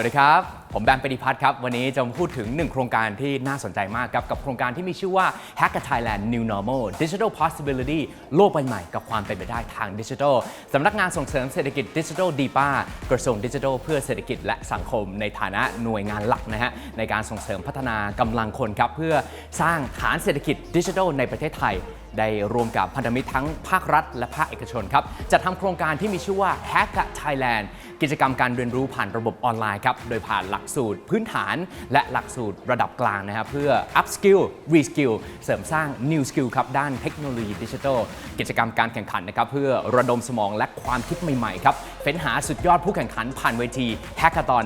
วัสดีครับ ผมแบมปฏิพัฒน์ครับ วันนี้จะมาพูดถึงหนึ่งโครงการที่น่าสนใจมากครับ กับโครงการที่มีชื่อว่า Hacker Thailand New Normal Digital Possibility โลกใบใหม่กับความเป็นไปได้ทางดิจิทัลสำนักงานส่งเสริมเศรษฐกิจดิจิทัลดีป้ากระทรวงดิจิทัลเพื่อเศรษฐกิจและสังคมในฐานะหน่วยงานหลักนะฮะในการส่งเสริมพัฒนากำลังคนครับเพื่อสร้างฐานเศรษฐกิจดิจิทัลในประเทศไทย ได้รวมกับพันธมิตรทั้งภาครัฐ และภาคเอกชนครับจะทำโครงการที่มีชื่อว่า Hack Thailand กิจกรรมการเรียนรู้ผ่านระบบออนไลน์ครับโดยผ่านหลักสูตรพื้นฐาน และหลักสูตรระดับกลางนะครับเพื่อ up skill re skill เสริมสร้าง new skill ครับด้านเทคโนโลยีดิจิทัลกิจกรรมการแข่งขันนะครับเพื่อระดมสมองและความคิดใหม่ๆครับ เฟ้นหาสุดยอดผู้แข่งขันผ่านเวที Hackathon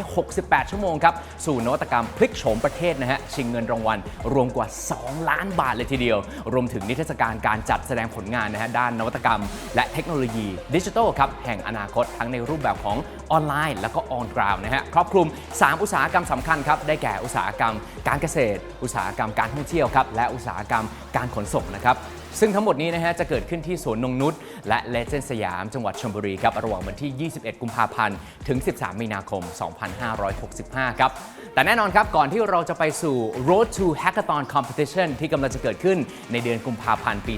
168 ชั่วโมงครับ สู่นวัตกรรมพลิกโฉมประเทศนะฮะ ชิงเงินรางวัล รวมกว่า 2 ล้านบาทเลยทีเดียว รวมถึงนิทรรศการการจัดแสดงผลงานนะฮะด้านนวัตกรรม และเทคโนโลยีดิจิทัลครับแห่งอนาคตทั้งในรูปแบบของออนไลน์ แล้วก็ออนกราวนะฮะครอบคลุม 3 อุตสาหกรรมสำคัญครับได้แก่อุตสาหกรรม การเกษตร อุตสาหกรรมการท่องเที่ยวครับและอุตสาหกรรมการขนส่งนะครับ ซึ่งทั้งหมดนี้นะฮะจะเกิดขึ้นที่สวนนงนุษย์และเลเจนสยาม จังหวัดชลบุรีครับระหว่างวันที่ 21 กุมภาพันธ์ ถึง 13 มีนาคม 2565 ครับ แต่แน่นอนครับก่อนที่เราจะไปสู่ Road to Hackathon Competition ที่กำลังจะเกิดขึ้นในเดือนกุมภาพันธ์ปี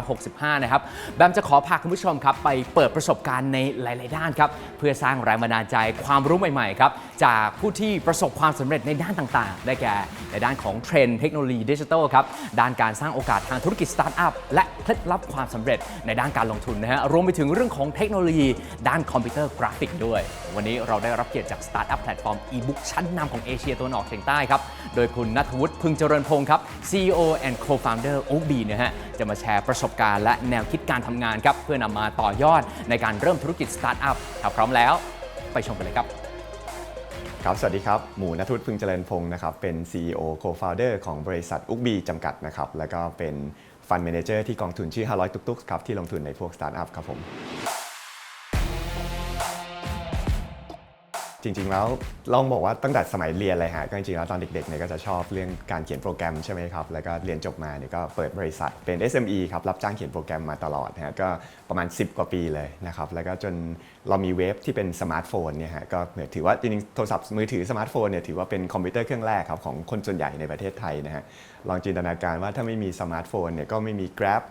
2565 นะครับแบมจะขอพาคุณผู้ชมครับไปเปิดประสบการณ์ในหลาย ๆ ด้านครับเพื่อสร้างแรงบันดาลใจความรู้ใหม่ ๆ ครับจากผู้ที่ประสบความสำเร็จในด้านต่าง ๆ ได้แก่ในด้านของเทรนด์เทคโนโลยีดิจิทัลครับด้านการสร้างโอกาสทางธุรกิจสตาร์ทอัพและเคล็ดลับความสำเร็จในด้านการลงทุนนะฮะรวมไปถึงเรื่องของเทคโนโลยี ด้านคอมพิวเตอร์กราฟิกด้วย วันนี้เราได้รับเกียรติจากสตาร์ทอัพแพลตฟอร์มอีบุ๊กชั้นนำของเอเชียตะวันออกเฉียงใต้ครับโดยคุณนัทวุฒิพึงเจริญพงศ์ครับ CEO and Co-founder o b นะฮะจะมาแชร์ประสบการณ์และแนวคิดการทำงานครับเพื่อนำมาต่อยอดในการเริ่มธุรกิจสตาร์ทอัพถ้าพร้อมแล้ว ไปชมกันเลยครับครับ สวัสดีครับ หมูนัทวุฒิพึงเจริญพงศ์นะครับ เป็น CEO Co-founder ของบริษัทอุกบีจำกัดนะครับ แล้วก็เป็น ฟัน d ม a นเจอร์ที่กองทุนชื่อ 500 ตุกๆครับที่ลงทุนในพวกสตาร์ทอัพครับผม จริงๆแล้วลองบอกว่าตั้งแต่สมัยเรียนเลยฮะก็จริงๆแล้วตอนเด็กๆเนี่ยก็จะชอบเรื่องการเขียนโปรแกรมใช่ไหมครับแล้วก็เรียนจบมาเนี่ยก็เปิดบริษัทเป็น SME ครับรับจ้างเขียนโปรแกรมมาตลอดนะฮะก็ประมาณ 10 กว่าปีเลยนะครับแล้วก็จนเรามีเว็บที่เป็นสมาร์ทโฟนเนี่ยฮะก็ถือว่าจริงๆโทรศัพท์มือถือสมาร์ทโฟนเนี่ยถือว่าเป็นคอมพิวเตอร์เครื่องแรกครับของคนส่วนใหญ่ในประเทศไทยนะฮะลองจินตนาการว่าถ้าไม่มีสมาร์ทโฟนเนี่ยก็ไม่มี Grab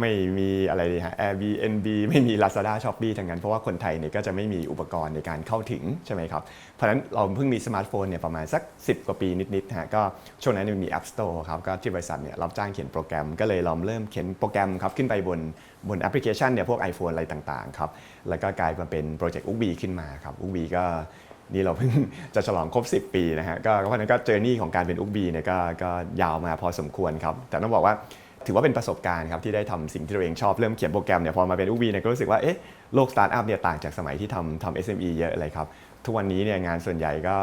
ไม่มีอะไรดีฮะ Airbnb ไม่มี Lazada Shopee ทั้งนั้น เพราะว่าคนไทยเนี่ยก็จะไม่มีอุปกรณ์ในการเข้าถึงใช่ไหมครับ เพราะฉะนั้นเราเพิ่งมีสมาร์ทโฟนเนี่ยประมาณสัก 10 กว่าปีนิดๆฮะก็ช่วงนั้นมันมี App Store ครับก็ที่บริษัทเนี่ยรับจ้างเขียนโปรแกรมก็เลยลองเริ่มเขียนโปรแกรมครับขึ้นไปบนบนแอปพลิเคชันเนี่ยพวก iPhone อะไรต่างๆครับแล้วก็กลายมาเป็นโปรเจกต์อุกบีขึ้นมาครับอุกบีก็นี่เราเพิ่งจะฉลองครบ 10 ปีนะฮะก็เพราะฉะนั้นก็เจอร์นี่ของการเป็นอุกบีเนี่ยก็ก็ยาวมาพอสมควรครับแต่ต้องบอกว่า ถือว่าเป็นประสบการณ์ครับที่ได้ทำสิ่งที่เราเองชอบเริ่มเขียนโปรแกรมเนี่ยพอมาเป็นอุบีเนี่ยก็รู้สึกว่าเอ๊ะโลกสตาร์ทอัพเนี่ยต่างจากสมัยที่ทำทำ SME เยอะเลยครับทุกวันนี้เนี่ยงานส่วนใหญ่ก็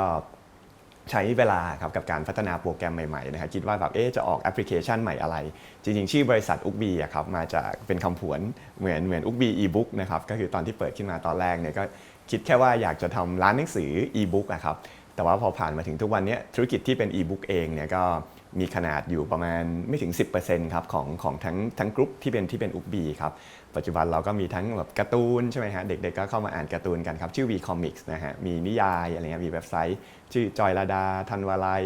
ใช้เวลาครับกับการพัฒนาโปรแกรมใหม่ๆนะครับคิดว่าแบบเอ๊ะจะออกแอปพลิเคชันใหม่อะไร จริงๆ ชื่อบริษัทอุกบีอะครับมาจากเป็นคำผวนเหมือนเหมือนอุกบีอีบุ๊กนะครับก็คือตอนที่เปิดขึ้นมาตอนแรกเนี่ยก็คิดแค่ว่าอยากจะทำร้านหนังสืออีบุ๊กอะครับแต่ว่าพอผ่านมาถึงทุกวันนี้ธุรกิจที่เป็นอีบุ๊กเองเนี่ยก็ มีขนาดอยู่ประมาณไม่ถึง 10%ครับของของทั้งทั้งกรุ๊ปที่เป็นที่เป็นอุกบีครับปัจจุบันเราก็มีทั้งแบบการ์ตูนใช่ไหมฮะเด็กๆก็เข้ามาอ่านการ์ตูนกันครับ ชื่อ V Comics นะฮะมีนิยายอะไรเงี้ยมีเว็บไซต์ ชื่อจอยลาดาทันวาลัย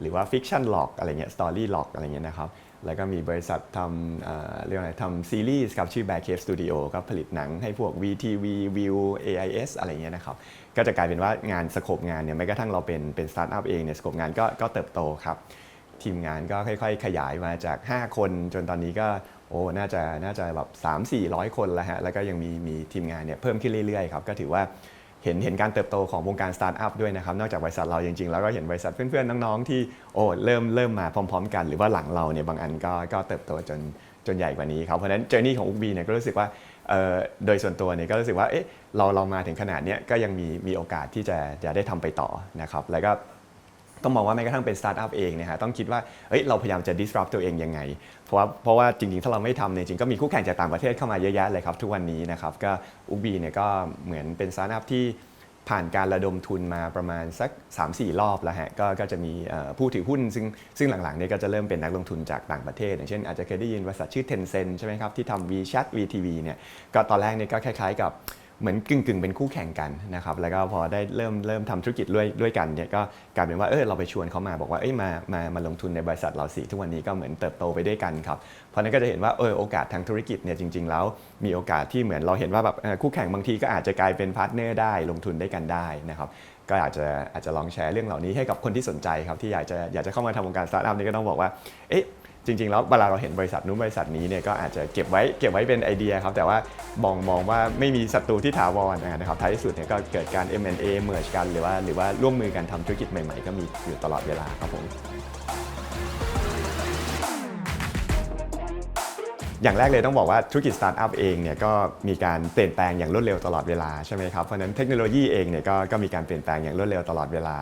หรือว่า Fiction Log อะไรเงี้ย Story Log อกอะไรเงี้ยนะครับแล้วก็มีบริษัททำเเรียกว่าอะไรทำซีรีส์ครับชื่อ Bear Cave Studio ก็ผลิตหนังให้พวก VTV View AIS อะไรเงี้ยนะครับก็จะกลายเป็นว่างานสโคปงานเนี่ยแม้กระทั่งเราเป็นเป็นสตาร์ทอัพเองเนี่ยสโคปงานก็ก็เติบโตครับ ทีมงานก็ค่อย ๆ ขยายมาจาก 5 คนจนตอนนี้ก็โอ้น่าจะน่าจะแบบ3 4 0 0 คนแล้วฮะแล้วก็ยังมีมีทีมงานเนี่ยเพิ่มขึ้นเรื่อยๆครับก็ถือว่าเห็นเห็นการเติบโตของวงการสตาร์ทอัพด้วยนะครับ นอกจากบริษัทเราจริงๆ แล้วก็เห็นบริษัทเพื่อนๆ น้องๆ ที่โอ้เริ่มเริ่มมาพร้อม ๆ กัน หรือว่าหลังเราเนี่ยบางอันก็ก็เติบโตจนจนใหญ่กว่านี้ครับเพราะฉะนั้นเจอร์นี่ของอุกบีเนี่ยก็รู้สึกว่าเออโดยส่วนตัวเนี่ยก็รู้สึกว่าเอ๊ะเราเรามาถึงขนาดเนี้ยก็ยังมีมีโอกาสที่จะจะได้ทำไปต่อนะครับแล้วก็ ต้องมองว่าแม้กระทั่งเป็นสตาร์ทอัพเองเนี่ยฮะต้องคิดว่าเอ้ยเราพยายามจะ disrupt ตัวเองยังไง เพราะว่าเพราะว่าจริงๆ ถ้าเราไม่ทำเนี่ยจริงก็มีคู่แข่งจากต่างประเทศเข้ามาเยอะแยะเลยครับทุกวันนี้นะครับก็อุบีเนี่ยก็เหมือนเป็นสตาร์ทอัพที่ผ่านการระดมทุนมาประมาณสัก 3-4 รอบแล้วฮะก็ก็จะมีผู้ถือหุ้น ซึ่งซึ่งหลังๆเนี่ยก็จะเริ่มเป็นนักลงทุนจากต่างประเทศ อย่างเช่นอาจจะเคยได้ยินบริษัทชื่อ Tencent ใช่ไหมครับที่ทำ WeChat VTV เนี่ยก็ตอนแรกเนี่ยก็คล้ายๆกับ เหมือนกึ่งกึ่งๆเป็นคู่แข่งกันนะครับแล้วก็พอได้เริ่มเริ่มทำธุรกิจด้วยด้วยกันเนี่ยก็กลายเป็นว่าเออเราไปชวนเขามาบอกว่าเอ้ยมามามาลงทุนในบริษัทเราสิทุกวันนี้ก็เหมือนเติบโตไปด้วยกันครับเพราะนั้นก็จะเห็นว่าเออโอกาสทางธุรกิจเนี่ยจริง ๆ แล้วมีโอกาสที่เหมือนเราเห็นว่าแบบคู่แข่งบางทีก็อาจจะกลายเป็นพาร์ทเนอร์ได้ลงทุนได้กันได้นะครับก็อาจจะอาจจะลองแชร์เรื่องเหล่านี้ให้กับคนที่สนใจครับที่อยากจะอยากจะเข้ามาทำวงการสตาร์ทอัพนี่ก็ต้องบอกว่าเอ๊ะ จริง ๆ แล้วเวลาเราเห็นบริษัทนู้นบริษัทนี้เนี่ยก็อาจจะเก็บไว้เก็บไว้เป็นไอเดียครับ แต่ว่ามองมองว่าไม่มีศัตรูที่ถาวรนะครับท้ายที่สุดเนี่ยก็เกิดการ M&A เมิร์กันหรือว่าหรือว่าร่วมมือกันทำธุรกิจใหม่ๆ ก็มีอยู่ตลอดเวลาครับผม อย่างแรกเลยต้องบอกว่าธุรกิจสตาร์ทอัพเองเนี่ยก็มีการเปลี่ยนแปลงอย่างรวดเร็วตลอดเวลาใช่ไหมครับเพราะฉะนั้นเทคโนโลยีเองเนี่ยก็ก็มีการเปลี่ยนแปลงอย่างรวดเร็วตลอดเวลา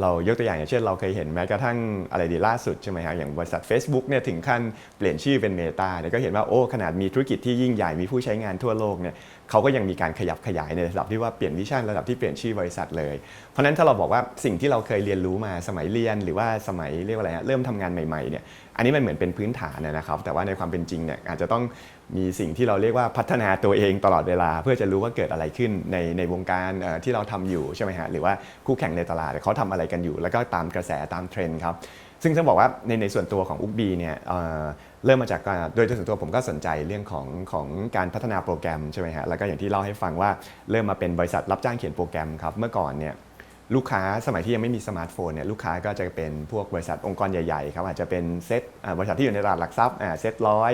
เรายกตัวอย่างอย่างเช่นเราเคยเห็นแม้กระทั่งอะไรดีล่าสุดใช่ไหมครัอย่างบริษัท Facebook เนี่ยถึงขั้นเปลี่ยนชื่อเป็น Meta เนี่ยก็เห็นว่าโอ้ขนาดมีธุรกิจที่ยิ่งใหญ่มีผู้ใช้งานทั่วโลกเนี่ยเขาก็ยังมีการขยับขยายในระดับที่ว่าเปลี่ยนวิชั่นระดับที่เปลี่ยนชื่อบริษัทเลย เพราะฉะนั้นถ้าเราบอกว่าสิ่งที่เราเคยเรียนรู้มาสมัยเรียนหรือว่าสมัยเรียกว่าอะไรฮะเริ่มทำงานใหม่ๆเนี่ย อันนี้มันเหมือนเป็นพื้นฐานนะครับ แต่ว่าในความเป็นจริงเนี่ยอาจจะต้องมีสิ่งที่เราเรียกว่าพัฒนาตัวเองตลอดเวลา เพื่อจะรู้ว่าเกิดอะไรขึ้นในในวงการที่เราทำอยู่ใช่ไหมฮะหรือว่าคู่แข่งในตลาดเขาทำอะไรกันอยู่ แล้วก็ตามกระแสตามเทรนด์ครับซึ่งต้องบอกว่าในในส่วนตัวของอุกบีเนี่ยเริ่มมาจากโดยส่วนตัวผมก็สนใจเรื่องของของการพัฒนาโปรแกรมใช่ไหมฮะแล้วก็อย่างที่เล่าให้ฟังว่าเริ่มมาเป็นบริษัทรับจ้างเขียนโปรแกรมครับเมื่อก่อนเนี่ย ลูกค้าสมัยที่ยังไม่มีสมาร์ทโฟนเนี่ยลูกค้าก็จะเป็นพวกบริษัทองค์กรใหญ่ๆครับอาจจะเป็นเซ็ตบริษัทที่อยู่ในตลาดหลักทรัพย์เซ็ตร้อย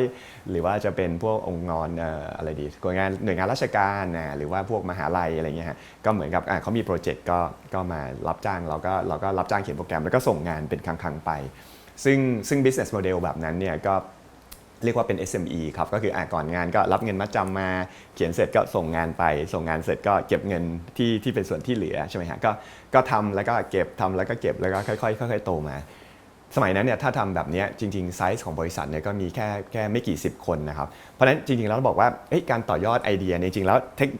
หรือว่าจะเป็นพวกองค์กรออะไรดีหน่วยงานหน่วยงานราชการหรือว่าพวกมหาลัยอะไรเงี้ยฮะก็เหมือนกับเขามีโปรเจกต์ก็ก็มารับจ้างเราก็เราก็รับจ้างเขียนโปรแกรมแล้วก็ส่งงานเป็นครั้งๆไป ซึ่งซึ่ง business model แบบนั้นเนี่ยก็ เรียกว่าเป็น SME ครับก็คืออะก่อนงานก็รับเงินมัดจำมาเขียนเสร็จก็ส่งงานไป ส่งงานเสร็จก็เก็บเงินที่ที่เป็นส่วนที่เหลือใช่ไหมฮะก็ก็ทำแล้วก็เก็บทำแล้วก็เก็บแล้วก็ค่อยๆค่อยๆโตมา สมัยนั้นเนี่ยถ้าทำแบบนี้จริงๆไซส์ของบริษัทเนี่ยก็มีแค่แค่ไม่กี่สิบคนนะครับเพราะฉะนั้นจริงๆแล้วเราบอกว่าการต่อยอดไอเดียเนี่ยจริงๆแล้วเทค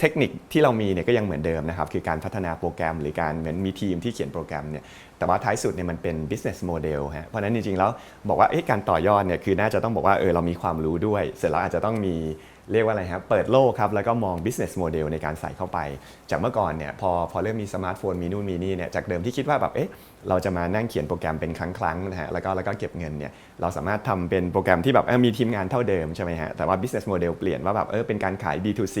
เทคนิคที่เรามีเนี่ยก็ยังเหมือนเดิมนะครับคือการพัฒนาโปรแกรม หรือการเหมือนมีทีมที่เขียนโปรแกรมเนี่ย แต่ว่าท้ายสุดเนี่ยมันเป็น business model ฮะเพราะนั้นจริงๆแล้วบอกว่าการต่อยอดเนี่ยคือน่าจะต้องบอกว่าเออเรามีความรู้ด้วย เสร็จแล้วอาจจะต้องมี เรียกว่าอะไรครับ เปิดโลกครับ แล้วก็มอง business model ในการใส่เข้าไป จากเมื่อก่อนเนี่ยพอพอเริ่มมีสมาร์ทโฟนมีนู่นมีนี่เนี่ยจากเดิมที่คิดว่าแบบเอ๊ะเราจะมานั่งเขียนโปรแกรมเป็นครั้งๆนะฮะแล้วก็แล้วก็เก็บเงินเนี่ยเราสามารถทำเป็นโปรแกรมที่แบบมีทีมงานเท่าเดิมใช่ไหมฮะแต่ว่า business model เปลี่ยนว่าแบบเออเป็นการขาย B2C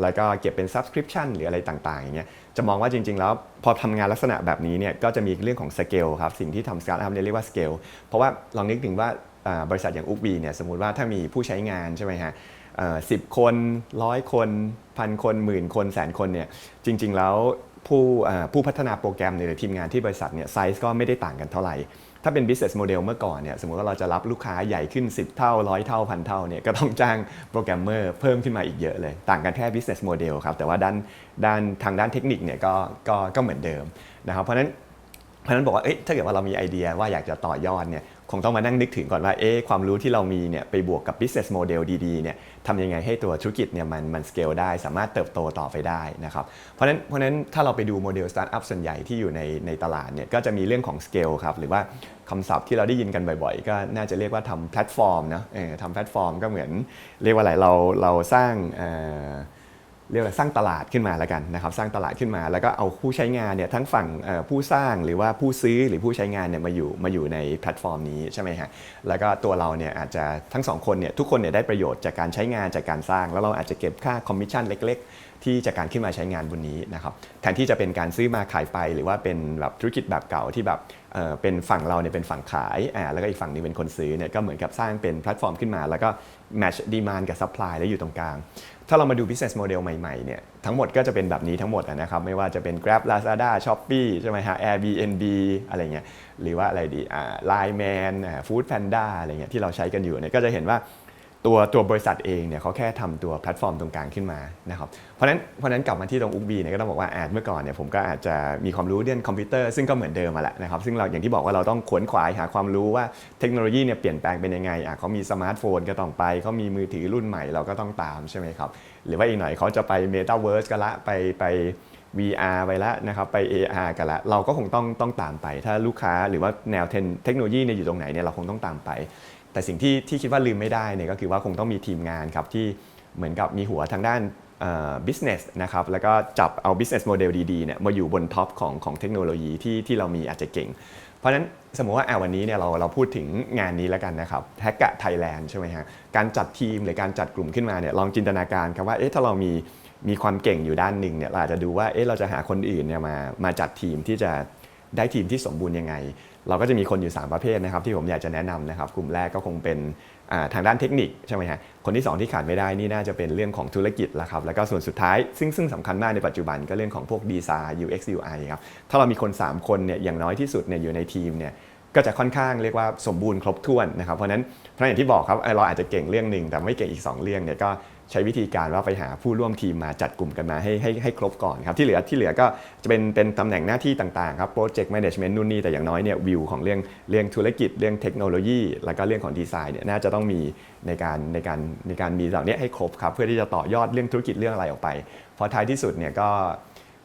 แล้วก็เก็บเป็น subscription หรืออะไรต่างๆอย่างเงี้ยจะมองว่าจริง ๆ แล้วพอทำงานลักษณะแบบนี้เนี่ยก็จะมีเรื่องของ scale ครับสิ่งที่ทำ startup เนี่ยเรียกว่า scale เพราะว่าลองนึกถึงว่าบริษัทอย่างอุกบีเนี่ยสมมติว่าถ้ามีผู้ใช้งานใช่ไหมฮะ สิบคนร้อยคนพันคนหมื่นคนแสนคนเนี่ยจริง ๆ แล้วผู้ผู้พัฒนาโปรแกรมเนี่ยหรือทีมงานที่บริษัทเนี่ยไซส์ก็ไม่ได้ต่างกันเท่าไหร่ถ้าเป็น business model เมื่อก่อนเนี่ยสมมติว่าเราจะรับลูกค้าใหญ่ขึ้น 10 เท่าร้อยเท่าพันเท่าเนี่ยก็ต้องจ้างโปรแกรมเมอร์เพิ่มขึ้นมาอีกเยอะเลย ต่างกันแค่ business model ครับ แต่ว่าด้านด้านทางด้านเทคนิคเนี่ยก็ก็ก็เหมือนเดิมนะครับเพราะนั้นเพราะนั้นบอกว่าเอ๊ะถ้าเกิดว่าเรามีไอเดียว่าอยากจะต่อยอดเนี่ย คงต้องมานั่งนึกถึงก่อนว่าเอ๊ความรู้ที่เรามีเนี่ยไปบวกกับ business model ดีๆเนี่ยทำยังไงให้ตัวธุรกิจเนี่ยมันมัน scale ได้ สามารถเติบโตต่อไปได้นะครับเพราะนั้นเพราะนั้นถ้าเราไปดูโมเดล startup ส่วนใหญ่ที่อยู่ในในตลาดเนี่ยก็จะมีเรื่องของ scale ครับหรือว่าคำศัพท์ที่เราได้ยินกันบ่อยๆ ก็น่าจะเรียกว่าทำแพลตฟอร์มนะเออทำแพลตฟอร์มก็เหมือนเรียกว่าอะไรเราเราสร้าง เรียกว่าสร้างตลาดขึ้นมาแล้วกันนะครับสร้างตลาดขึ้นมาแล้วก็เอาผู้ใช้งานเนี่ยทั้งฝั่งผู้สร้างหรือว่าผู้ซื้อหรือผู้ใช้งานเนี่ยมาอยู่มาอยู่ในแพลตฟอร์มนี้ใช่ไหมฮะแล้วก็ตัวเราเนี่ยอาจจะทั้งสองคนเนี่ยทุกคนเนี่ยได้ประโยชน์จากการใช้งานจากการสร้าง แล้วเราอาจจะเก็บค่าคอมมิชชั่นเล็ก ๆ ที่จากการขึ้นมาใช้งานบนนี้นะครับแทนที่จะเป็นการซื้อมาขายไป หรือว่าเป็นแบบธุรกิจแบบเก่าที่แบบเป็นฝั่งเราเนี่ยเป็นฝั่งขายอ่าแล้วก็อีกฝั่งหนึงเป็นคนซื้อเนี่ยก็เหมือนกับสร้างเป็นแพลตฟอร์มขึ้นมา แล้วก็ match demand กับ supply แล้วอยู่ตรงกลาง ถ้าเรามาดู business model ใหม่ๆเนี่ยทั้งหมดก็จะเป็นแบบนี้ทั้งหมดนะครับ ไม่ว่าจะเป็น Grab Lazada Shopee ใช่ไหมฮะ Airbnb อะไรเงี้ยหรือว่าอะไรดีอ่า Line Man Food Panda อะไรเงี้ยที่เราใช้กันอยู่เนี่ยก็จะเห็นว่า ตัวตัวบริษัทเองเนี่ยเขาแค่ทำตัวแพลตฟอร์มตรงกลางขึ้นมานะครับเพราะฉะนั้นเพราะนั้นกลับมาที่ตรงอุกบีเนี่ยก็ต้องบอกว่าอาเมื่อก่อนเนี่ยผมก็อาจจะมีความรู้เรื่องคอมพิวเตอร์ซึ่งก็เหมือนเดิมมาแหละนะครับซึ่งเราอย่างที่บอกว่าเราต้องขวนขวายหาความรู้ว่าเทคโนโลยีเนี่ยเปลี่ยนแปลงเป็นยังไงอะเขามีสมาร์ทโฟนก็ต้องไปเขามีมือถือรุ่นใหม่เราก็ต้องตามใช่ไหมครับหรือว่าอีกหน่อยเขาจะไป Metaverse กันละไปไป VR ไปแล้วนะครับไป AR กันละเราก็คงต้องต้องตามไป ถ้าลูกค้าหรือว่าแนวเทคเทคโนโลยีเนี่ยอยู่ตรงไหนเนี่ยเราคงต้องตามไป แต่สิ่งที่ที่คิดว่าลืมไม่ได้เนี่ยก็คือว่าคงต้องมีทีมงานครับที่เหมือนกับมีหัวทางด้าน business นะครับแล้วก็จับเอา business model ดีๆเนี่ยมาอยู่บนท็อปของของเทคโนโลยีที่ที่เรามีอาจจะเก่ง เพราะฉะนั้นสมมติว่าอะวันนี้เนี่ยเราเราพูดถึงงานนี้แล้วกันนะครับแฮกกะไทยแลนด์ใช่ไหมฮะการจัดทีมหรือการจัดกลุ่มขึ้นมาเนี่ยลองจินตนาการครับว่าเอ๊ะถ้าเรามีมีความเก่งอยู่ด้านหนึ่งเนี่ยเราอาจจะดูว่าเอ๊ะเราจะหาคนอื่นเนี่ยมามาจัดทีมที่จะได้ทีมที่สมบูรณ์ยังไง เราก็จะมีคนอยู่ 3 ประเภทนะครับที่ผมอยากจะแนะนำนะครับกลุ่มแรกก็คงเป็นทางด้านเทคนิคใช่ไหมฮะคนที่ 2 ที่ขาดไม่ได้นี่น่าจะเป็นเรื่องของธุรกิจละครับแล้วก็ส่วนสุดท้าย ซึ่งซึ่งสำคัญมากในปัจจุบันก็เรื่องของพวกดีไซน์ UX UI ครับถ้าเรามีคน 3 คนเนี่ยอย่างน้อยที่สุดเนี่ยอยู่ในทีมเนี่ยก็จะค่อนข้างเรียกว่าสมบูรณ์ครบถ้วนนะครับเพราะนั้นเพราะอย่างที่บอกครับเอ่อเราอาจจะเก่งเรื่องหนึ่งแต่ไม่เก่งอีก 2 เรื่องเนี่ยก็ ใช้วิธีการว่าไปหาผู้ร่วมทีมมาจัดกลุ่มกันมาให้ให้ให้ครบก่อนครับที่เหลือที่เหลือก็จะเป็นเป็นตำแหน่งหน้าที่ต่างๆครับโปรเจกต์แมネจเมนต์นู่นนี่แต่อย่างน้อยเนี่ยวิวของเรื่องเรื่องธุรกิจเรื่องเทคโนโลยี แล้วก็เรื่องของดีไซน์เนี่ยน่าจะต้องมีในการในการในการมีเหล่านี้ให้ครบครับเพื่อที่จะต่อยอดเรื่องธุรกิจเรื่องอะไรออกไปพอท้ายที่สุดเนี่ยก็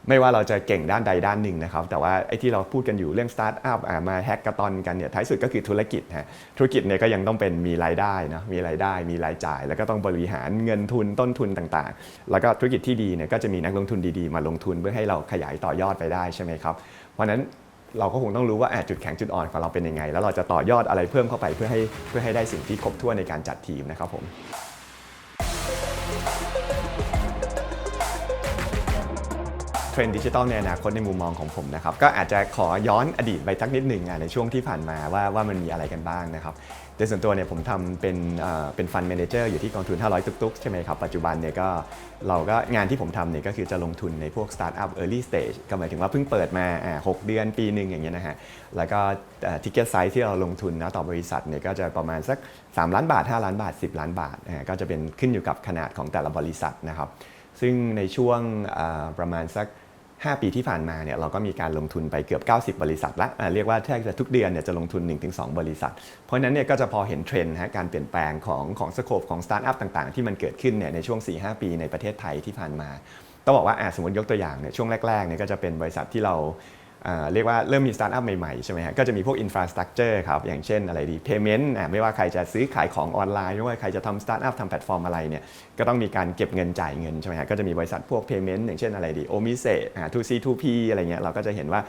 ไม่ว่าเราจะเก่งด้านใดด้านหนึ่งนะครับ แต่ว่าไอ้ที่เราพูดกันอยู่เรื่องสตาร์ทอัพมาแฮกกระตอนกันเนี่ยท้ายสุดก็คือธุรกิจฮะธุรกิจเนี่ยก็ยังต้องเป็นมีรายได้นะมีรายได้ มีรายจ่าย แล้วก็ต้องบริหารเงินทุนต้นทุนต่างๆ แล้วก็ธุรกิจที่ดีเนี่ยก็จะมีนักลงทุนดีๆ มาลงทุนเพื่อให้เราขยายต่อยอดไปได้ใช่ไหมครับเพราะนั้นเราก็คงต้องรู้ว่าจุดแข็งจุดอ่อนของเราเป็นยังไง แล้วเราจะต่อยอดอะไรเพิ่มเข้าไปเพื่อให้เพื่อให้ได้สิ่งที่ครบถ้วนในการจัดทีมนะครับผม รนด์ดิจิทัลในอนาคตในมุมมองของผมนะครับก็อาจจะขอย้อนอดีตไปสักนิดหนึ่งในช่วงที่ผ่านมาว่าว่ามันมีอะไรกันบ้างนะครับโดยส่วนตัวเนี่ยผมทำเป็นเป็นฟันเมนเจอร์อยู่ที่กองทุน 500 ตุกๆ ใช่ไหมครับ ปัจจุบันเนี่ยก็เราก็งานที่ผมทำเนี่ยก็คือจะลงทุนในพวกสตาร์ทอัพ early stage ก็หมายถึงว่าเพิ่งเปิดมาอ่า6เดือนปีหนึ่งอย่างเงี้ยนะฮะ แล้วก็ทิกเก็ตไซส์ที่เราลงทุนนะต่อบริษัทเนี่ยก็จะประมาณสัก 3 ล้านบาท 5 ล้านบาท 10 ล้านบาทอ่าก็จะเป็นขึ้นอยู่กับขนาดของแต่ละบริษัทนะครับ ซึ่งในช่วงประมาณสัก 5 ปีที่ผ่านมาเนี่ยเราก็มีการลงทุนไปเกือบ 90 บริษัทละเรียกว่าแทบจะทุกเดือนเนี่ยจะลงทุน 1-2 บริษัท เพราะนั้นเนี่ยก็จะพอเห็นเทรนด์ฮะการเปลี่ยนแปลงของของสโคปของสตาร์ทอัพต่างๆ ที่มันเกิดขึ้นเนี่ยในช่วง 4-5 ปีในประเทศไทยที่ผ่านมา ต้องบอกว่าอะสมมติยกตัวอย่างเนี่ยช่วงแรกๆเนี่ยก็จะเป็นบริษัทที่เรา เรียกว่าเริ่มมีสตาร์ทอัพใหม่ๆใช่ไหมฮะก็จะมีพวกอินฟราสตรักเจอร์ครับอย่างเช่นอะไรดี Payment อะไม่ว่าใครจะซื้อขายของออนไลน์ ไม่ว่าใครจะทำสตาร์ทอัพทำแพลตฟอร์มอะไรเนี่ยก็ต้องมีการเก็บเงินจ่ายเงินใช่ไหมฮะก็จะมีบริษัทพวก Payment อย่างเช่นอะไรดี o m i s e อ่า 2C 2P อะไรเงี้ยเราก็จะเห็นว่า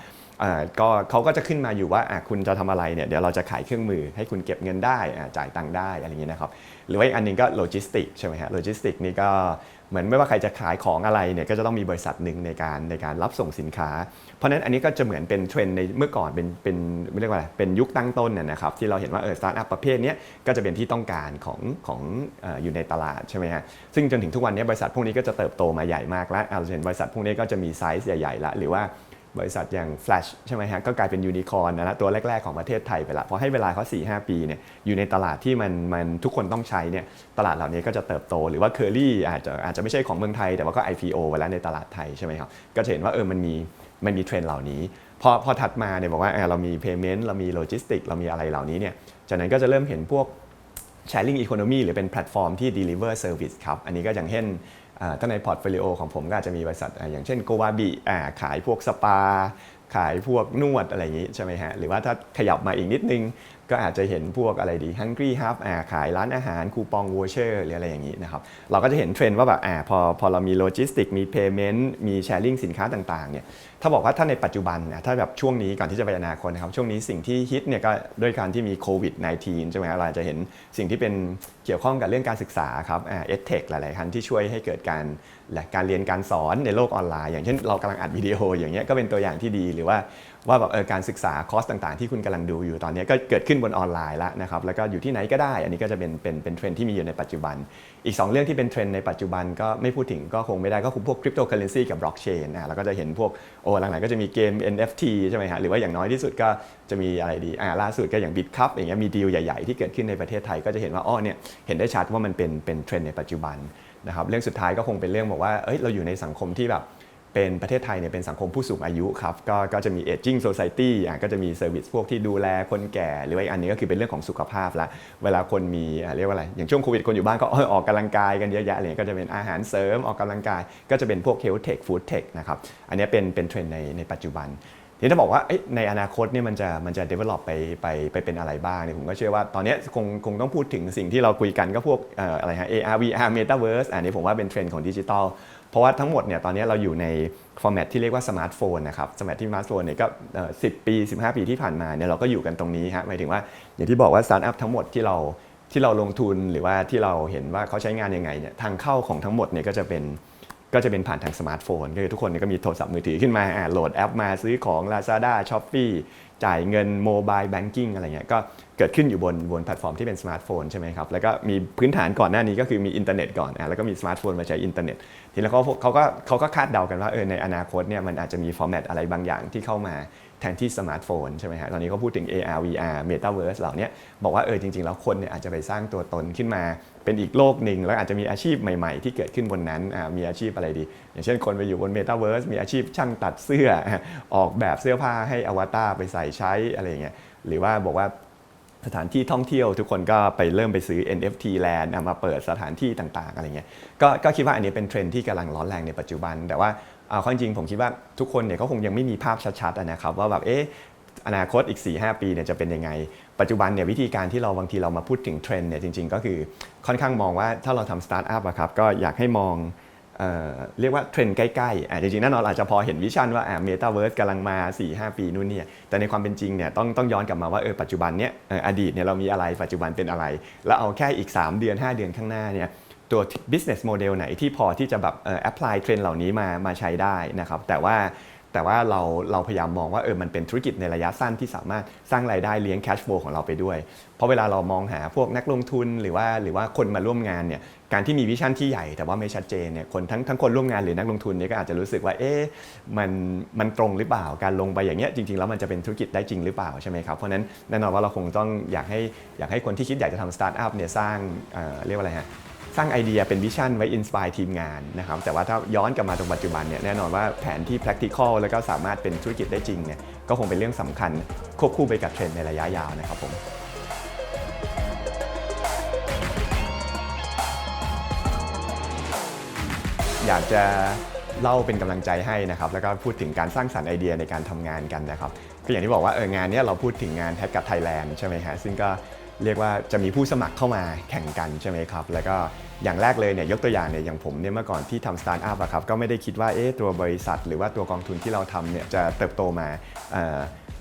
ก็เขาก็จะขึ้นมาอยู่ว่าคุณจะทำอะไรเนี่ยเดี๋ยวเราจะขายเครื่องมือให้คุณเก็บเงินได้จ่ายตังค์ได้อะไรเงี้ยนะครับ หรือว่าอีกอันหนึงก็โลจิสติกใช่ไหมฮะโลจิสติกนี่ก็เหมือนไม่ว่าใครจะขายของอะไรเนี่ยก็จะต้องมีบริษัทหนึ่งในการในการรับส่งสินค้า เพราะนั้นอันนี้ก็จะเหมือนเป็นเทรนในเมื่อก่อนเป็นเป็นไม่เรียกว่าอะไรเป็นยุคตั้งต้นน่ะนะครับที่เราเห็นว่าเออสตาร์ทอัพประเภทนี้ก็จะเป็นที่ต้องการของของอออยู่ในตลาดใช่ไหมฮะซึ่งจนถึงทุกวันนี้บริษัทพวกนี้ก็จะเติบโตมาใหญ่มากแล้วเราเห็นบริษัทพวกนี้ก็จะมีไซส์ใหญ่ๆละหรือว่า บริษัทอย่าง Flash ใช่ไหมฮะก็กลายเป็นยูนิคอร์นนะตัวแรก ๆ ของประเทศไทยไปละพอให้เวลาเขา4 5 ปีเนี่ยอยู่ในตลาดที่มันมันทุกคนต้องใช้เนี่ยตลาดเหล่านี้ก็จะเติบโต หรือว่า Curly อาจจะอาจจะไม่ใช่ของเมืองไทย แต่ว่าก็ IPO ไปแล้วในตลาดไทยใช่ไหมครับก็จะเห็นว่าเออมันมีมันมีเทรนเหล่านี้พอพอถัดมาเนี่ยบอกว่าอะเรามี Payment เรามีโลจิสติกเรามีอะไรเหล่านี้เนี่ยจากนั้นก็จะเริ่มเห็นพวก Sharing Economy หรือเป็นแพลตฟอร์มที่ deliver service ครับ อันนี้ก็อย่างเช่นถ้าในพอร์ตโฟลิโอของผมก็อาจจะมีบริษัทอย่างเช่นโกวาบีขายพวกสปา ขายพวกนวดอะไรอย่างนี้ใช่ไหมฮะ หรือว่าถ้าขยับมาอีกนิดนึง ก็อาจจะเห็นพวกอะไรดี Hungry Hub อ่าขายร้านอาหารคูปองวอเชอร์หรืออะไรอย่างนี้นะครับเราก็จะเห็นเทรนด์ว่าแบบอ่าพอพอเรามีโลจิสติกมี Payment มี Sharing สินค้าต่างๆเนี่ยถ้าบอกว่าถ้าในปัจจุบันนะถ้าแบบช่วงนี้ก่อนที่จะไปอนาคตนะครับช่วงนี้สิ่งที่ฮิตเนี่ยก็ด้วยการที่มีโควิด -19 ใช่ไหมครับเราจะเห็นสิ่งที่เป็นเกี่ยวข้องกับเรื่องการศึกษาครับเอสเทคหลายๆคันที่ช่วยให้เกิดการและการเรียนการสอนในโลกออนไลน์ อย่างเช่นเรากำลังอัดวิดีโออย่างเงี้ยก็เป็นตัวอย่างที่ดีหรือว่า ว่าแบบเออการศึกษาคอร์สต่างๆ ที่คุณกำลังดูอยู่ตอนนี้ก็เกิดขึ้นบนออนไลน์แล้วนะครับแล้วก็อยู่ที่ไหนก็ได้ อันนี้ก็จะเป็นเป็นเป็นเทรนด์ที่มีอยู่ในปัจจุบัน อีก 2 เรื่องที่เป็นเทรนด์ในปัจจุบันก็ไม่พูดถึงก็คงไม่ได้ก็คือพวกคริปโตเคอเรนซีกับบล็อกเชนนะแล้วก็จะเห็นพวกโอ้หลังๆก็จะมีเกม NFT ใช่ไหมฮะหรือว่าอย่างน้อยที่สุดก็จะมีอะไรดีอ่าล่าสุดก็อย่างบิตคัพอย่างเงี้ยมีดีลใหญ่ๆที่เกิดขึ้นในประเทศไทยก็จะเห็นว่าอ้อเนี่ยเห็นได้ชัดว่ามันเป็นเป็นเทรนในปัจจุบันนะครับเรื่องสุดท้ายก็คงเป็นเรื่องบอกว่าเอ้ยเราอยู่ในสังคมที่แบบ เป็นประเทศไทยเนี่ยเป็นสังคมผู้สูงอายุครับก็ก็จะมี aging society อะก็จะมีเซอร์วิสพวกที่ดูแลคนแก่ หรือว่าอีกอันนี้ก็คือเป็นเรื่องของสุขภาพละเวลาคนมีเรียกว่าอะไรอย่างช่วงโควิดคนอยู่บ้านก็ออออกกำลังกายกันเยอะแยะอะไรเงี้ยก็จะเป็นอาหารเสริมออกกำลังกาย ก็จะเป็นพวก health tech food tech นะครับอันนี้เป็นเป็นเทรนด์ในในปัจจุบันทีนี้ถ้าบอกว่าในอนาคตเนี่ยมันจะมันจะ develop ไปไปไปเป็นอะไรบ้างเนี่ยผมก็เชื่อว่าตอนนี้คงคงต้องพูดถึงสิ่งที่เราคุยกันก็พวกเอ่ออะไรฮะ AR VR Metaverse อันนี้ผมว่าเป็นเทรนด์ของดิจิทัล เพราะว่าทั้งหมดเนี่ยตอนนี้เราอยู่ในฟอร์แมตที่เรียกว่าสมาร์ทโฟนนะครับสมัยที่สมาร์ทโฟนเนี่ยก็เอ่อ10ปี 15 ปีที่ผ่านมาเนี่ยเราก็อยู่กันตรงนี้ฮะหมายถึงว่าอย่างที่บอกว่าสตาร์ทอัพทั้งหมดที่เราที่เราลงทุนหรือว่าที่เราเห็นว่าเขาใช้งานยังไงเนี่ยทางเข้าของทั้งหมดเนี่ยก็จะเป็นก็จะเป็นผ่านทางสมาร์ทโฟนก็คือทุกคนก็มีโทรศัพท์มือถือขึ้นมาอ่าโหลดแอปมาซื้อของ Lazada s h o p e e จ่ายเงินโมบายแบงกิ้งอะไรเงี้ยก็ เกิดขึ้นอยู่บนบนแพลตฟอร์มที่เป็นสมาร์ทโฟนใช่ไหมครับแล้วก็มีพื้นฐานก่อนหน้านี้ก็คือมีอินเทอร์เน็ตก่อนอะแล้วก็มีสมาร์ทโฟนมาใช้อินเทอร์เน็ตทีนี้วเขาเขาก็เขาก็คาดเดากันว่าเออในอนาคตเนี่ยมันอาจจะมีฟอร์แมตอะไรบางอย่างที่เข้ามาแทนที่สมาร์ทโฟนใช่ไหมฮะตอนนี้เขาพูดถึง AR VR Metaverse เหล่านี้บอกว่าเออจริง ๆ แล้วคนเนี่ยอาจจะไปสร้างตัวตนขึ้นมาเป็นอีกโลกหนึ่งแล้วอาจจะมีอาชีพใหม่ๆ ที่เกิดขึ้นบนนั้นอ่ามีอาชีพอะไรดี อย่างเช่นคนไปอยู่บน Metaverse มีอาชีพช่างตัดเสื้อออกแบบเสื้อผ้าให้อวตารไปใส่ใช้อะไรเงี้ยหรือว่าบอกว่า สถานที่ท่องเที่ยวทุกคนก็ไปเริ่มไปซื้อ NFT land มาเปิดสถานที่ต่างๆอะไรเงี้ยก็ก็คิดว่าอันนี้เป็นเทรนด์ที่กำลังร้อนแรงในปัจจุบัน แต่ว่าเอาเข้าจริงผมคิดว่าทุกคนเนี่ยก็คงยังไม่มีภาพชัดๆนะครับว่าแบบเอ๊ะอนาคตอีก 4-5 ปีเนี่ยจะเป็นยังไง ปัจจุบันเนี่ยวิธีการที่เราบางทีเรามาพูดถึงเทรนด์เนี่ยจริง ๆ ก็คือค่อนข้างมองว่าถ้าเราทำสตาร์ทอัพอะครับก็อยากให้มอง เรียกว่าเทรนด์ใกล้ๆอะจริงๆแน่นอนอาจจะพอเห็นวิชั่นว่าอ่าเมตาเวิร์สกำลังมา 4-5 ปีนู่นเนี่ยแต่ในความเป็นจริงเนี่ยต้องต้องย้อนกลับมาว่าเออปัจจุบันเนี่ยออดีตเนี่ยเรามีอะไรปัจจุบันเป็นอะไร แล้วเอาแค่อีก 3 เดือน 5 เดือนข้างหน้าเนี่ยตัว business model ไหนที่พอที่จะแบบแอ่อ apply เทรนด์เหล่านี้มามาใช้ได้นะครับแต่ว่า แต่ว่าเราเราพยายามมองว่าเออมันเป็นธุรกิจในระยะสั้นที่สามารถสร้างรายได้เลี้ยง cash flow ของเราไปด้วย เพราะเวลาเรามองหาพวกนักลงทุนหรือว่าหรือว่าคนมาร่วมงานเนี่ยการที่มีวิชั่นที่ใหญ่แต่ว่าไม่ชัดเจนเนี่ยคนทั้งทั้งคนร่วมงานหรือนักลงทุนเนี่ยก็อาจจะรู้สึกว่าเอ๊ะมันมันตรงหรือเปล่าการลงไปอย่างเงี้ยจริงๆแล้วมันจะเป็นธุรกิจได้จริงหรือเปล่าใช่ไหมครับเพราะฉะนั้นแน่นอนว่าเราคงต้องอยากให้อยากให้คนที่คิดอยากจะทำสตาร์ทอัพเนี่ยสร้างเอ่อเรียกว่าอะไรฮะ สร้างไอเดียเป็นวิชั่นไว้อินสปายทีมงานนะครับแต่ว่าถ้าย้อนกลับมาตรงปัจจุบันเนี่ยแน่นอนว่าแผนที่ practical แล้วก็สามารถเป็นธุรกิจได้จริงเนี่ยก็คงเป็นเรื่องสำคัญควบคู่ไปกับเทรนด์ในระยะยาวนะครับผมอยากจะเล่าเป็นกำลังใจให้นะครับแล้วก็พูดถึงการสร้างสรรค์ไอเดียในการทำงานกันนะครับก็อย่างที่บอกว่าเอองานเนี้ยเราพูดถึงงานแท็กกับไทยแลนด์ใช่ไหมฮะซึ่งก็ เรียกว่าจะมีผู้สมัครเข้ามาแข่งกันใช่ไหมครับ แล้วก็อย่างแรกเลยเนี่ยยกตัวอย่างเนี่ยอย่างผมเนี่ยเมื่อก่อนที่ทำสตาร์ทอัพอะครับก็ไม่ได้คิดว่าเอ๊ะตัวบริษัท หรือว่าตัวกองทุนที่เราทำเนี่ยจะเติบโตมาเ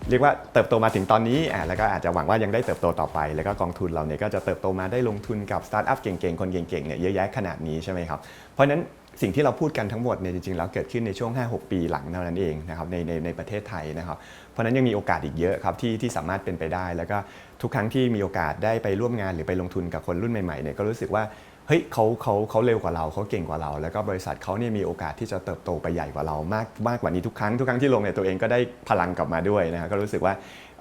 เรียกว่าเติบโตมาถึงตอนนี้อะแล้วก็อาจจะหวังว่ายังได้เติบโตต่อไป แล้วก็กองทุนเราเนี่ยก็จะเติบโตมาได้ลงทุนกับสตาร์ทอัพเก่งๆ คนเก่งๆเนี่ยเยอะแยะขนาดนี้ใช่ไหมครับ เพราะฉะนั้น สิ่งที่เราพูดกันทั้งหมดเนี่ยจริงๆแล้วเกิดขึ้นในช่วง 5-6 ปีหลังเท่านั้นเองนะครับในในในประเทศไทยนะครับเพราะฉะนั้นยังมีโอกาสอีกเยอะครับที่ที่สามารถเป็นไปได้ แล้วก็ทุกครั้งที่มีโอกาสได้ไปร่วมงานหรือไปลงทุนกับคนรุ่นใหม่ๆเนี่ยก็รู้สึกว่า เฮ้ยเขาเขาเขาเร็วกว่าเราเขาเก่งกว่าเรา แล้วก็บริษัทเขาเนี่ยมีโอกาสที่จะเติบโตไปใหญ่กว่าเรามากมากกว่านี้ทุกครั้งทุกครั้งที่ลงเนี่ยตัวเองก็ได้พลังกลับมาด้วยนะฮะก็รู้สึกว่า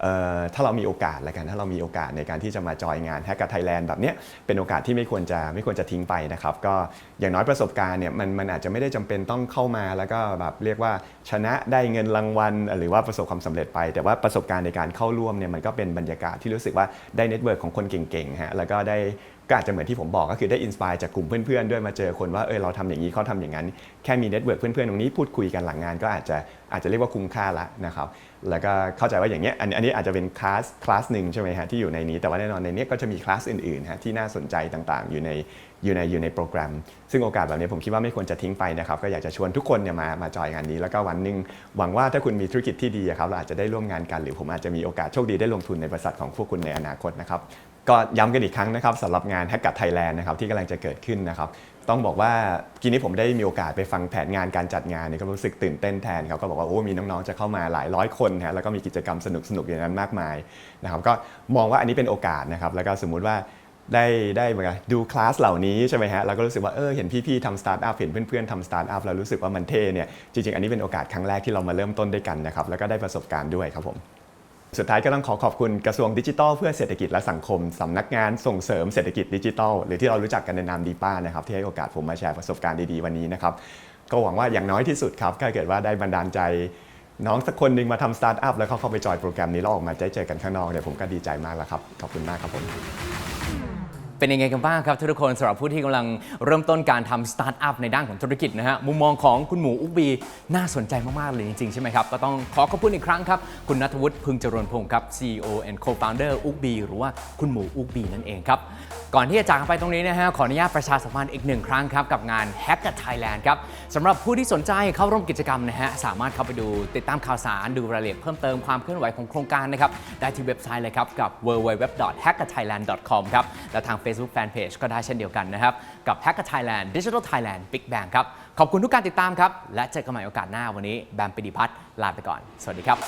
เอ่อถ้าเรามีโอกาสละกันถ้าเรามีโอกาสในการที่จะมาจอยงานแฮกกับไทยแลนด์แบบเนี้ยเป็นโอกาสที่ไม่ควรจะไม่ควรจะทิ้งไปนะครับ ก็อย่างน้อยประสบการณ์เนี่ยมันมันอาจจะไม่ได้จำเป็นต้องเข้ามาแล้วก็แบบเรียกว่าชนะได้เงินรางวัล หรือว่าประสบความสำเร็จไป แต่ว่าประสบการณ์ในการเข้าร่วมเนี่ยมันก็เป็นบรรยากาศที่รู้สึกว่าได้เน็ตเวิร์กของคนเก่งๆฮะแล้วก็ได้ ก็อาจจะเหมือนที่ผมบอกก็คือได้อินสปายจากกลุ่มเพื่อนๆด้วยมาเจอคนว่าเออเราทำอย่างนี้เขาทำอย่างนั้น แค่มีเน็ตเวิร์กเพื่อนๆตรงนี้พูดคุยกันหลังงาน ก็อาจจะอาจจะเรียกว่าคุ้มค่าละนะครับแล้วก็เข้าใจว่าอย่างเงี้ยอันอันนี้อาจจะเป็นคลาสคลาสหนึ่งใช่ไหมฮะที่อยู่ในนี้แต่ว่าแน่นอนในนี้ก็จะมีคลาสอื่นๆฮะที่น่าสนใจต่างๆ อยู่ในอยู่ในอยู่ในโปรแกรม ซึ่งโอกาสแบบนี้ผมคิดว่าไม่ควรจะทิ้งไปนะครับก็อยากจะชวนทุกคนเนี่ยมามาจอยงานนี้ แล้วก็วันหนึ่งหวังว่าถ้าคุณมีธุรกิจที่ดีครับเราอาจจะได้ร่วมงานกันหรือผมอาจจะมีโอกาสโชคดีได้ลงทุนในบริษัทของพวกคุณในอนาคตนะครับ ก็ย้ำกันอีกครั้งนะครับสำหรับงานแฮกกับไทยแลนด์นะครับที่กำลังจะเกิดขึ้นนะครับต้องบอกว่ากีนี้ผมได้มีโอกาสไปฟังแผนงานการจัดงานเนี่ยก็รู้สึกตื่นเต้นแทนครับก็บอกว่าโอ้มีน้องๆจะเข้ามาหลายร้อยคนฮะแล้วก็มีกิจกรรมสนุกๆอย่างนั้นมากมายนะครับก็มองว่าอันนี้เป็นโอกาสนะครับแล้วก็สมมุติว่าได้ได้เหมือนกันดูคลาสเหล่านี้ใช่ไหมฮะเราก็รู้สึกว่าเออเห็นพี่ๆทำสตาร์ทอัพเห็นเพื่อนๆทำสตาร์ทอัพแล้วรู้สึกว่ามันเท่เนี่ยจริงๆอันนี้เป็นโอกาสครั้งแรกที่เรามาเริ่มต้นด้วยกันนะครับแล้วก็ได้ประสบการณ์ด้วยครับผม สุดท้ายก็ต้องขอขอบคุณกระทรวงดิจิทัลเพื่อเศรษฐกิจและสังคมสำนักงานส่งเสริมเศรษฐกิจดิจิทัล หรือที่เรารู้จักกันในนามดีป้านะครับที่ให้โอกาสผมมาแชร์ประสบการณ์ดีๆวันนี้นะครับก็หวังว่าอย่างน้อยที่สุดครับถ้าเกิดว่าได้บันดาลใจ น้องสักคนหนึ่งมาทำสตาร์ทอัพแล้วเขาเข้าไปจอยโปรแกรมนี้แล้วออกมาเจอกันข้างนอกเนี่ยผมก็ดีใจมากแล้วครับขอบคุณมากครับผม เป็นยังไงกันบ้างครับทุกคนสำหรับผู้ที่กำลังเริ่มต้นการทำสตาร์ทอัพในด้านของธุรกิจนะฮะมุมมองของคุณหมูอุ๊บีน่าสนใจมาก ๆ เลยจริง ๆ ใช่ไหมครับ ก็ต้องขอขอบคุณอีกครั้งครับ คุณนัทวุฒิพึงเจริญพงศ์ครับ CEO and Co-founder อุ๊บีหรือว่าคุณหมูอุกบีนั่นเองครับ ก่อนที่จะจากไปตรงนี้นะฮะขออนุญาตประชาสัมพันธ์อีกหนึ่งครั้งครับกับงาน Hack at Thailand ครับสำหรับผู้ที่สนใจเข้าร่วมกิจกรรมนะฮะสามารถเข้าไปดูติดตามข่าวสารดูรายละเอียดเพิ่มเติมความเคลื่อนไหวของโครงการนะครับได้ที่เว็บไซต์เลยครับกับ www.hackathailand.com ครับและทาง Facebook Fanpage ก็ได้เช่นเดียวกันนะครับกับ Hack at Thailand Digital Thailand Big Bang ครับขอบคุณทุกการติดตามครับและเจอกันใหม่โอกาสหน้าวันนี้แบมปิดิพัฒน์ลาไปก่อน สวัสดีครับ